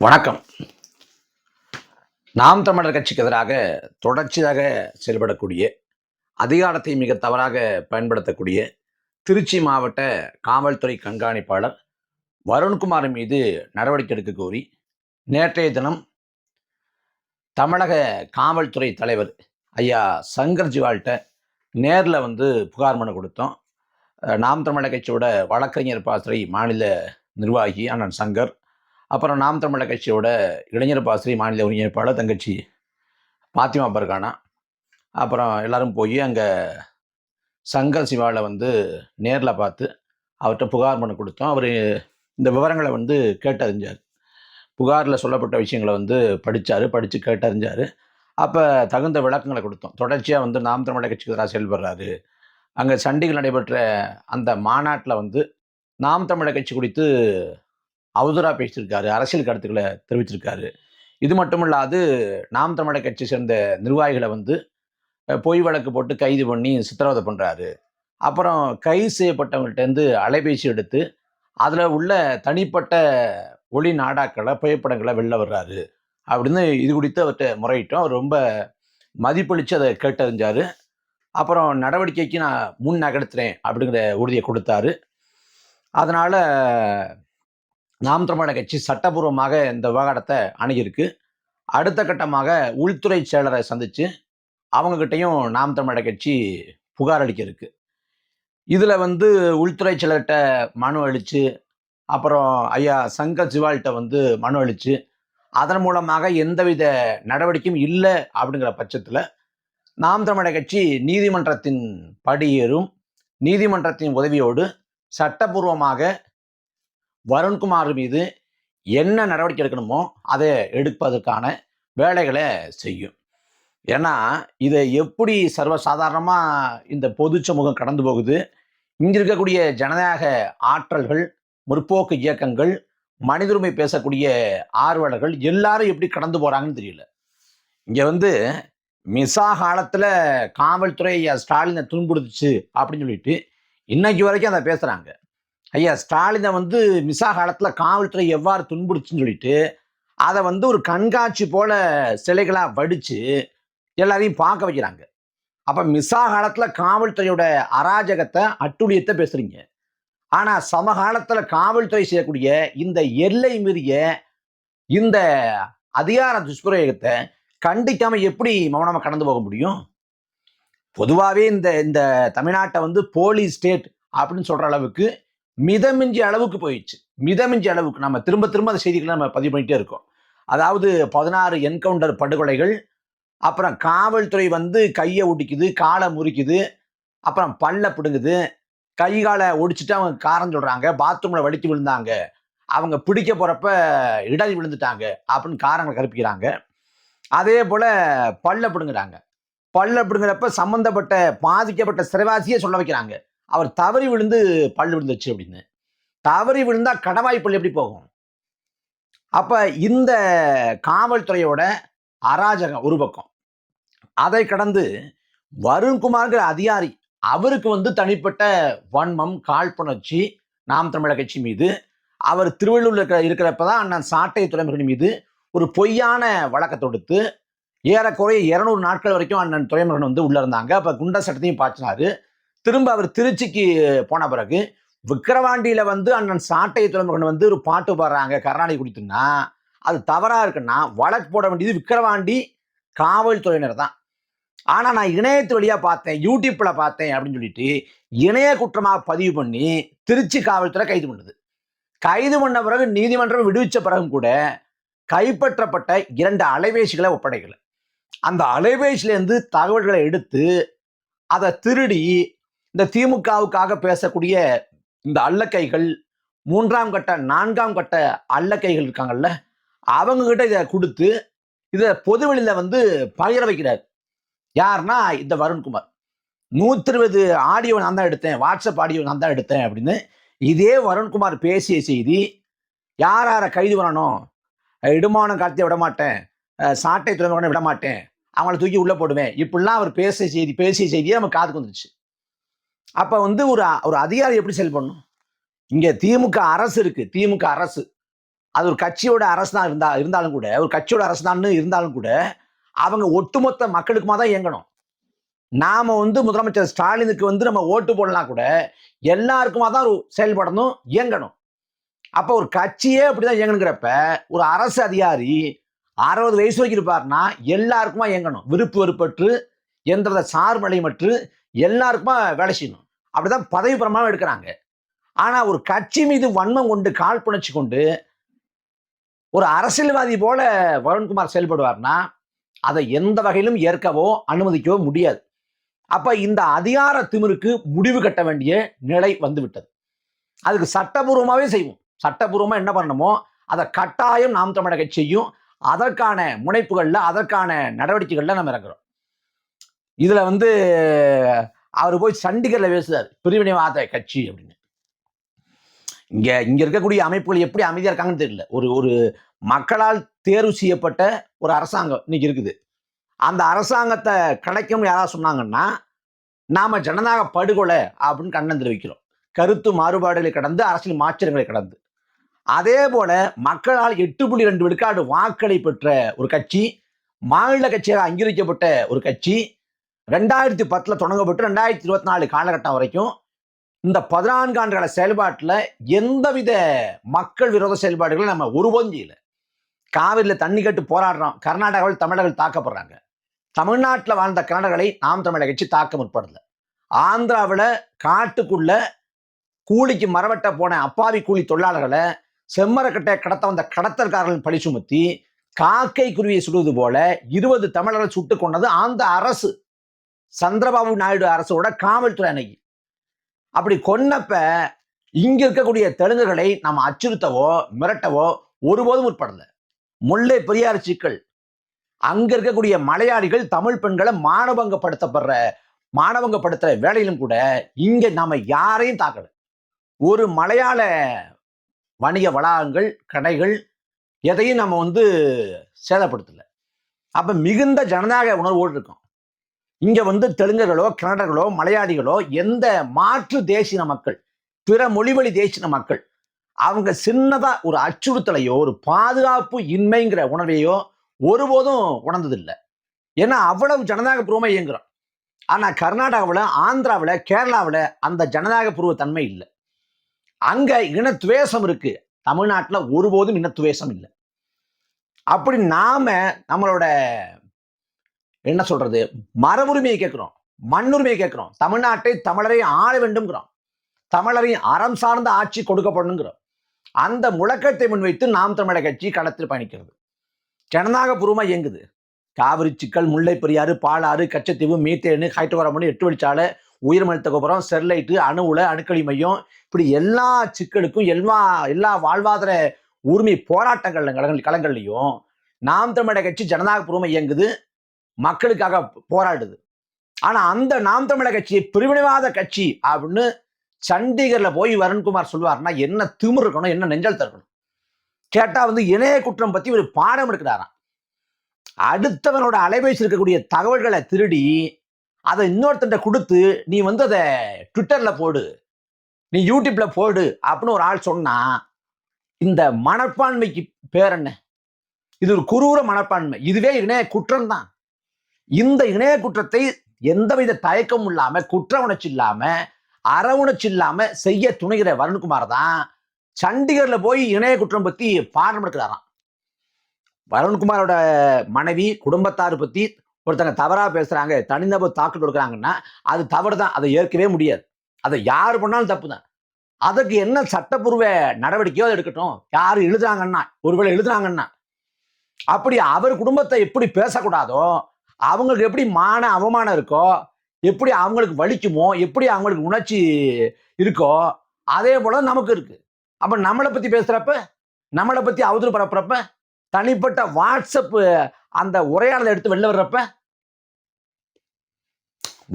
வணக்கம். நாம் தமிழர் கட்சிக்கு எதிராக தொடர்ச்சியாக செயல்படக்கூடிய அதிகாரத்தை மிக தவறாக பயன்படுத்தக்கூடிய திருச்சி மாவட்ட காவல்துறை கண்காணிப்பாளர் வருண்குமார் மீது நடவடிக்கை எடுக்க கோரி நேற்றைய தினம் தமிழக காவல்துறை தலைவர் ஐயா சங்கர் ஜிவால்கிட்ட நேரில் வந்து புகார் மனு கொடுத்தோம். நாம் தமிழர் கட்சியோட வழக்கறிஞர் பாசறை மாநில நிர்வாகி அண்ணன் சங்கர் அப்புறம் நாம் தமிழர் கட்சியோட இளைஞர் பாசிரி மாநில ஒருங்கிணைப்பாளர் தங்கச்சி பாத்திமா பர்கானா. அப்புறம் எல்லாரும் போய் அங்கே சங்கர் சிவாவில் வந்து நேரில் பார்த்து அவர்கிட்ட புகார் மனு கொடுத்தோம். அவர் இந்த விவரங்களை வந்து கேட்டறிஞ்சார். புகாரில் சொல்லப்பட்ட விஷயங்களை வந்து படித்தார் படித்து கேட்டறிஞ்சார். அப்போ தகுந்த விளக்கங்களை கொடுத்தோம். தொடர்ச்சியாக வந்து நாம் தமிழக கட்சிக்கு எதிராக செயல்படுறாரு. அங்கே சண்டிகள் நடைபெற்ற அந்த மாநாட்டில் வந்து நாம் தமிழர் கட்சி குறித்து அவதூறாக பேசியிருக்காரு அரசியல் கருத்துக்களை தெரிவிச்சிருக்காரு. இது மட்டும் இல்லாது நாம் தமிழர் கட்சி சேர்ந்த நிர்வாகிகளை வந்து பொய் வழக்கு போட்டு கைது பண்ணி சித்திரவதை பண்ணுறாரு அப்புறம் கைது செய்யப்பட்டவங்கள்ட்டேருந்து அலைபேசி எடுத்து அதில் உள்ள தனிப்பட்ட ஒளி நாடாக்களை புகைப்படங்களை வெளில வர்றாரு. அப்படின்னு இது குறித்து அவர்கிட்ட முறையிட்டோம். அவர் ரொம்ப மதிப்பளித்து அதை கேட்டறிஞ்சார். அப்புறம் நடவடிக்கைக்கு நான் முன் நகர்த்துறேன் அப்படிங்கிற உறுதியை கொடுத்தாரு. அதனால் நாம் தமிழக கட்சி சட்டபூர்வமாக இந்த விவகாரத்தை அணுகியிருக்கு. அடுத்த கட்டமாக உள்துறை செயலரை சந்தித்து அவங்கக்கிட்டையும் நாம் தமிழக கட்சி புகார் அளிக்க இருக்கு இதில் வந்து உள்துறை செயலர்கிட்ட மனு அளித்து அப்புறம் ஐயா சங்கர் சிவால்கிட்ட வந்து மனு அளித்து அதன் மூலமாக எந்தவித நடவடிக்கையும் இல்லை அப்படிங்கிற பட்சத்தில் நாம் தமிழக கட்சி நீதிமன்றத்தின் படியேறும். நீதிமன்றத்தின் உதவியோடு சட்டபூர்வமாக வருண்குமார் மீது என்ன நடவடிக்கை எடுக்கணுமோ அதை எடுப்பதற்கான வேலைகளை செய்யும். ஏன்னா இதை எப்படி சர்வசாதாரணமாக இந்த பொது சமூகம் கடந்து போகுது? இங்கே இருக்கக்கூடிய ஜனநாயக ஆற்றல்கள் முற்போக்கு இயக்கங்கள் மனிதருமை பேசக்கூடிய ஆர்வலர்கள் எல்லாரும் எப்படி கடந்து போகிறாங்கன்னு தெரியல. இங்கே வந்து மிசா காலத்தில் காவல்துறை ஸ்டாலினை துன்புறுத்துச்சு அப்படின்னு சொல்லிட்டு இன்னைக்கு வரைக்கும் அதை பேசுகிறாங்க ஐயா ஸ்டாலினை வந்து மிசா காலத்தில் காவல்துறை எவ்வாறு துன்புறுச்சுன்னு சொல்லிட்டு அதை வந்து ஒரு கண்காட்சி போல சிலைகளாக வடித்து எல்லாரையும் பார்க்க வைக்கிறாங்க. அப்போ மிசா காலத்தில் காவல்துறையோட அராஜகத்தை அட்டுழியத்தை பேசுகிறீங்க ஆனால் சமகாலத்தில் காவல்துறை செய்யக்கூடிய இந்த எல்லை மீறிய இந்த அதிகார துஷ்பிரயோகத்தை கண்டிக்காமல் எப்படி மௌனமாக கடந்து போக முடியும்? பொதுவாகவே இந்த இந்த தமிழ்நாட்டை வந்து போலீஸ் ஸ்டேட் அப்படின்னு சொல்கிற அளவுக்கு மிதமிஞ்சிய அளவுக்கு போயிடுச்சு. மிதமிஞ்சிய அளவுக்கு நம்ம திரும்ப திரும்ப அந்த செய்திகளை நம்ம பதிவு பண்ணிகிட்டே இருக்கோம். அதாவது பதினாறு என்கவுண்டர் படுகொலைகள் அப்புறம் காவல்துறை வந்து கையை ஒடிக்குது காலை முறிக்குது அப்புறம் பல்ல பிடுங்குது கை காலை ஒடிச்சிட்டு அவங்க காரம் சொல்கிறாங்க பாத்ரூமில் வலிக்கு விழுந்தாங்க அவங்க பிடிக்க போகிறப்ப இடறி விழுந்துட்டாங்க அப்படின்னு காரங்களை கற்பிக்கிறாங்க அதே போல் பல்ல பிடுங்குறாங்க. பல்ல பிடுங்குறப்ப சம்மந்தப்பட்ட பாதிக்கப்பட்ட சிறைவாசியே சொல்ல வைக்கிறாங்க. அவர் தவறி விழுந்து பல் விழுந்துச்சு அப்படின்னு. தவறி விழுந்தா கடவாய் பல் எப்படி போகும்? அப்ப இந்த காவல்துறையோட அராஜகம் ஒரு பக்கம். அதை கடந்து வருண்குமார்ங்கிற அதிகாரி அவருக்கு வந்து தனிப்பட்ட வன்மம் காழ்ப்புணர்ச்சி நாம் தமிழர் கட்சி மீது. அவர் திருவள்ளூர்ல இருக்கிற இருக்கிறப்ப தான் அண்ணன் சாட்டை துறைமுகன் மீது ஒரு பொய்யான வழக்கை தொடுத்து ஏறக்குறைய இருநூறு நாட்கள் வரைக்கும் அண்ணன் துறைமுகன் வந்து உள்ள இருந்தாங்க. அப்ப குண்ட சட்டத்தையும் பாய்ச்சினாரு. திரும்ப அவர் திருச்சிக்கு போன பிறகு விக்கிரவாண்டியில வந்து அண்ணன் சாட்டை துறைமுகன் வந்து ஒரு பாட்டு பாடுறாங்க கருணாநிதி குடித்துன்னா அது தவறா இருக்குன்னா வழக்கு போட வேண்டியது விக்கிரவாண்டி காவல்துறையினர் தான். ஆனா நான் இணையத்து வழியா பார்த்தேன் யூடியூப்ல பார்த்தேன் அப்படின்னு சொல்லிட்டு இணைய குற்றமாக பதிவு பண்ணி திருச்சி காவல்துறை கைது பண்ணுது. கைது பண்ண பிறகு நீதிமன்றம் விடுவிச்ச பிறகும் கூட கைப்பற்றப்பட்ட இரண்டு அலைபேசிகளை ஒப்படைக்கல. அந்த அலைபேசியிலேருந்து தகவல்களை எடுத்து அதை திருடி இந்த திமுகவுக்காக பேசக்கூடிய இந்த அல்லக்கைகள் மூன்றாம் கட்ட நான்காம் கட்ட அல்லக்கைகள் இருக்காங்கல்ல அவங்க கிட்ட இதை கொடுத்து இதை பொதுவெளியில வந்து பகிர வைக்கிறார். யாருன்னா இந்த வருண்குமார். நூத்தி இருபது ஆடியோ நான் தான் எடுத்தேன் வாட்ஸ்அப் ஆடியோ நான் தான் எடுத்தேன் அப்படின்னு இதே வருண்குமார் பேசிய செய்தி யார் யாரை கைது பண்ணணும்? இடுமானம் கார்த்தியை விட மாட்டேன் சாட்டை துறைமுகனை விட மாட்டேன் அவங்கள தூக்கி உள்ளே போடுவேன். இப்படிலாம் அவர் பேசிய செய்தி பேசிய செய்தியே நம்ம காதுக்கு வந்துருச்சு. அப்போ வந்து ஒரு ஒரு அதிகாரி எப்படி செயல்படணும் இங்கே திமுக அரசு இருக்குது திமுக அரசு. அது ஒரு கட்சியோட அரசு தான் இருந்தா இருந்தாலும் கூட ஒரு கட்சியோட அரசு தான் இருந்தாலும் கூட அவங்க ஒட்டுமொத்த மக்களுக்குமா தான் இயங்கணும். நாம வந்து முதலமைச்சர் ஸ்டாலினுக்கு வந்து நம்ம ஓட்டு போடலாம் கூட எல்லாருக்குமா தான் செயல்படணும் இயங்கணும். அப்போ ஒரு கட்சியே அப்படிதான் இயங்கணுங்கிறப்ப ஒரு அரசு அதிகாரி அறுபது வயசு வரைக்கும் இருப்பாருன்னா எல்லாருக்குமா இயங்கணும். விருப்பு வெறுப்பற்று எந்தவித சார்பலைமற்று எல்லாருக்குமா வேலை செய்யணும். அப்படிதான் பதவி பிரமாணம் எடுக்கிறாங்க. ஆனா ஒரு கட்சி மீது வன்மம் கொண்டு கால் புணர்ச்சி கொண்டு ஒரு அரசியல்வாதி போல வருண்குமார் செயல்படுவார்னா அதை எந்த வகையிலும் ஏற்கவோ அனுமதிக்கவோ முடியாது. அப்ப இந்த அதிகார திமிருக்கு முடிவு கட்ட வேண்டிய நிலை வந்துவிட்டது. அதுக்கு சட்டபூர்வமாகவே செய்வோம். சட்டபூர்வமா என்ன பண்ணணுமோ அதை கட்டாயம் நாம் தமிழக செய்யும் அதற்கான முனைப்புகளில் அதற்கான நடவடிக்கைகளில் நம்ம இறங்குறோம். இதுல வந்து அவர் போய் சண்டிகர்ல பேசுறார். பிரிவினைவாத கட்சி அப்படின்னு. இங்க இங்க இருக்கக்கூடிய அமைப்புகள் எப்படி அமைதியா இருக்காங்கன்னு தெரியல. ஒரு ஒரு மக்களால் தேர்வு செய்யப்பட்ட ஒரு அரசாங்கம் இன்னைக்கு இருக்குது. அந்த அரசாங்கத்தை கிடைக்கும்னு யாராவது சொன்னாங்கன்னா நாம ஜனநாயக படுகொலை அப்படின்னு கண்ணன் தெரிவிக்கிறோம். கருத்து மாறுபாடுகளை கடந்து அரசியல் மாற்றங்களை கடந்து. அதே போல மக்களால் எட்டு புள்ளி ரெண்டு விழுக்காடு வாக்களை பெற்ற ஒரு கட்சி மாநில கட்சியாக அங்கீகரிக்கப்பட்ட ஒரு கட்சி ரெண்டாயிரத்தி பத்தில் தொடங்கப்பட்டு ரெண்டாயிரத்தி இருபத்தி நாலு காலகட்டம் வரைக்கும் இந்த பதினான்கு ஆண்டுகால செயல்பாட்டில் எந்தவித மக்கள் விரோத செயல்பாடுகளும் நம்ம ஒருபோதும் செய்யல காவிரியில் தண்ணி கட்டு போராடுறோம். கர்நாடகாவில் தமிழர்கள் தாக்கப்படுறாங்க. தமிழ்நாட்டில் வாழ்ந்த கன்னடர்களை நாம் தமிழக கட்சி தாக்க முற்படலை. ஆந்திராவில் காட்டுக்குள்ள கூலிக்கு மரவட்ட போன அப்பாவி கூலி தொழிலாளர்களை செம்மரக்கட்டை கடத்த வந்த கடத்தல்காரர்கள் பழி சுமத்தி காக்கை குருவியை சுடுவது போல இருபது தமிழர்கள் சுட்டு கொண்டது அந்த அரசு. சந்திரபாபு நாயுடு அரசோட காவல்துறை அன்னைக்கு அப்படி கொன்னப்ப இங்க இருக்கக்கூடிய தெலுங்குகளை நம்ம அச்சுறுத்தவோ மிரட்டவோ ஒருபோதும் முற்படல. முல்லை பெரியார் சிக்கல். அங்க இருக்கக்கூடிய மலையாளிகள் தமிழ் பெண்களை மானபங்கப்படுத்தப்படுற மானபங்கப்படுத்துற வேலையிலும் கூட இங்க நாம யாரையும் தாக்கல. ஒரு மலையாள வணிக வளாகங்கள் கடைகள் எதையும் நம்ம வந்து சேதப்படுத்தல. அப்ப மிகுந்த ஜனநாயக உணர்வோடு இருக்கோம். இங்க வந்து தெலுங்கர்களோ கன்னடர்களோ மலையாளிகளோ எந்த மாற்று தேசிய மக்கள் பிற மொழிவழி தேசிய மக்கள் அவங்க சின்னதா ஒரு அச்சுறுத்தலையோ ஒரு பாதுகாப்பு இன்மைங்கிற உணர்வையோ ஒருபோதும் உணர்ந்ததில்லை. ஏன்னா அவ்வளவு ஜனநாயக பூர்வமா இயங்குறோம் ஆனா கர்நாடகாவில் ஆந்திராவில் கேரளாவில் அந்த ஜனநாயக பூர்வ தன்மை இல்லை. அங்க இனத்துவேஷம் இருக்கு. தமிழ்நாட்டில் ஒருபோதும் இனத்துவேஷம் இல்லை. அப்படி நாம நம்மளோட என்ன சொல்றது? மரபுரிமையை கேட்கிறோம். மண்ணுரிமையை கேட்கிறோம். தமிழ்நாட்டை தமிழரை ஆள வேண்டும்ங்கிறோம். தமிழரின் அறம் சார்ந்த ஆட்சி கொடுக்கப்படணுங்கிறோம். அந்த முழக்கத்தை முன்வைத்து நாம் தமிழக கட்சி களத்தில் பயணிக்கிறது. ஜனநாயக பூர்வமாக இயங்குது. காவிரி சிக்கல் முல்லை பெரியாறு பாலாறு கச்சத்தீவு மீத்தேனு ஹைட்ரோகார்பன் எட்டு வழிச்சாலை உயிர்மழுத்த கோபுரம் ஸ்டெர்லைட்டு அணு உலை அணுக்களி மையம் இப்படி எல்லா சிக்கலுக்கும் எல்லா எல்லா வாழ்வாதார உரிமை போராட்டங்கள் களங்கள் களங்கள்லையும் நாம் தமிழக கட்சி ஜனநாயக பூர்வமாக இயங்குது. மக்களுக்காக போராடுது. ஆனால் அந்த நாம் தமிழக கட்சியை பிரிவினைவாத கட்சி அப்படின்னு சண்டிகரில் போய் வருண்குமார் சொல்வார்னா என்ன திமிர் இருக்கணும் என்ன நெஞ்சல் இருக்கணும் கேட்டால் வந்து இணைய குற்றம் பற்றி ஒரு பாடம் எடுக்கிறாராம். அடுத்தவனோட அலைபேசி இருக்கக்கூடிய தகவல்களை திருடி அதை இன்னொருத்தன் கொடுத்து நீ வந்து அதை ட்விட்டரில் போடு நீ யூடியூப்ல போடு அப்படின்னு ஒரு ஆள் சொன்னா இந்த மனப்பான்மைக்கு பேர் என்ன? இது ஒரு குரூர மனப்பான்மை. இதுவே இணைய குற்றம் தான். இந்த இணைய குற்றத்தை எந்தவித தயக்கமும் இல்லாம குற்ற உணர்ச்சி இல்லாம அற உணர்ச்சி இல்லாம செய்ய துணைகிற வருண்குமார் தான் சண்டிகர்ல போய் இணைய குற்றம் பத்தி பாடம் எடுக்கிறாராம். வருண்குமாரோட மனைவி குடும்பத்தார் பத்தி ஒருத்தங்க தவறா பேசுறாங்க தனிநபர் தாக்கல் கொடுக்குறாங்கன்னா அது தவறு தான் அதை ஏற்கவே முடியாது. அதை யார் பண்ணாலும் தப்பு தான். அதுக்கு என்ன சட்டப்பூர்வ நடவடிக்கையோ அதை எடுக்கட்டும். யார் எழுதுறாங்கன்னா ஒருவேளை எழுதுறாங்கன்னா அப்படி அவர் குடும்பத்தை எப்படி பேசக்கூடாதோ அவங்களுக்கு எப்படி மான அவமானம் இருக்கோ எப்படி அவங்களுக்கு வலிக்குமோ எப்படி அவங்களுக்கு உணர்ச்சி இருக்கோ அதே போல நமக்கு இருக்கு. அப்போ நம்மளை பற்றி பேசுகிறப்ப நம்மளை பற்றி அவதூறு பரப்புறப்ப தனிப்பட்ட வாட்ஸ்அப்பு அந்த உரையாடலை எடுத்து வெளில வர்றப்ப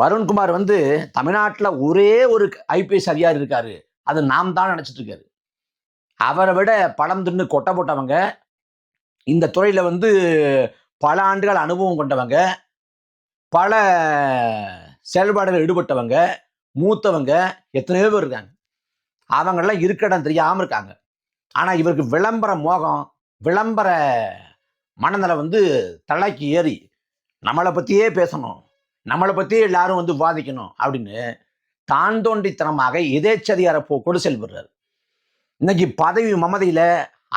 வருண்குமார் வந்து தமிழ்நாட்டில் ஒரே ஒரு ஐபிஎஸ் அதிகாரி இருக்காரு. அது நாம் தான் நினச்சிட்டு இருக்காரு. அவரை விட பழம் தின்னு கொட்டை போட்டவங்க இந்த துறையில் வந்து பல ஆண்டுகள் அனுபவம் கொண்டவங்க பல செயல்பாடுகள் ஈடுபட்டவங்க மூத்தவங்க எத்தனையோ பேர் இருக்காங்க. அவங்களாம் இருக்க இடம் இருக்காங்க. ஆனால் இவருக்கு விளம்பர மோகம் விளம்பர மனநிலை வந்து தலைக்கு ஏறி நம்மளை பற்றியே பேசணும் நம்மளை பற்றியே எல்லாரும் வந்து வாதிக்கணும் அப்படின்னு தான் தோண்டித்தனமாக எதேச்சதிகார போக்கோடு செயல்படுறார். இன்னைக்கு பதவி மமதியில்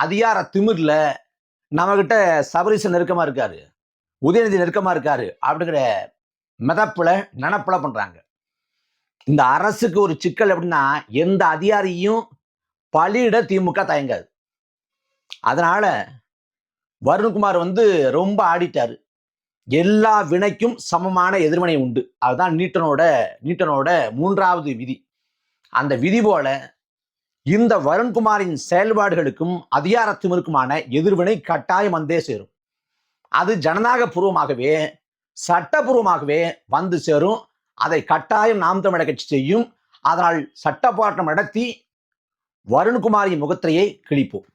அதிகார திமிரில் நம்மகிட்ட சபரிசன் நெருக்கமாக இருக்காரு. உதயநிதி நெருக்கமாக இருக்காரு அப்படிங்கிற மிதப்பில் நினப்பில் பண்ணுறாங்க இந்த அரசுக்கு ஒரு சிக்கல் அப்படின்னா எந்த அதிகாரியும் பலியிட திமுக தயங்காது. அதனால வருண்குமார் வந்து ரொம்ப ஆடிட்டார். எல்லா வினைக்கும் சமமான எதிர்வினை உண்டு. அதுதான் நீட்டனோட நீட்டனோட மூன்றாவது விதி. அந்த விதி போல இந்த வருண்குமாரின் செயல்பாடுகளுக்கும் அதிகாரத்திமிருக்குமான எதிர்வினை கட்டாயம் வந்தே சேரும். அது ஜனநாயக பூர்வமாகவே சட்டபூர்வமாகவே வந்து சேரும். அதை கட்டாயம் நாம் தமிழக கட்சி செய்யும். அதனால் சட்ட போராட்டம் நடத்தி வருண்குமாரின் முகத்திரையை கிழிப்போம்.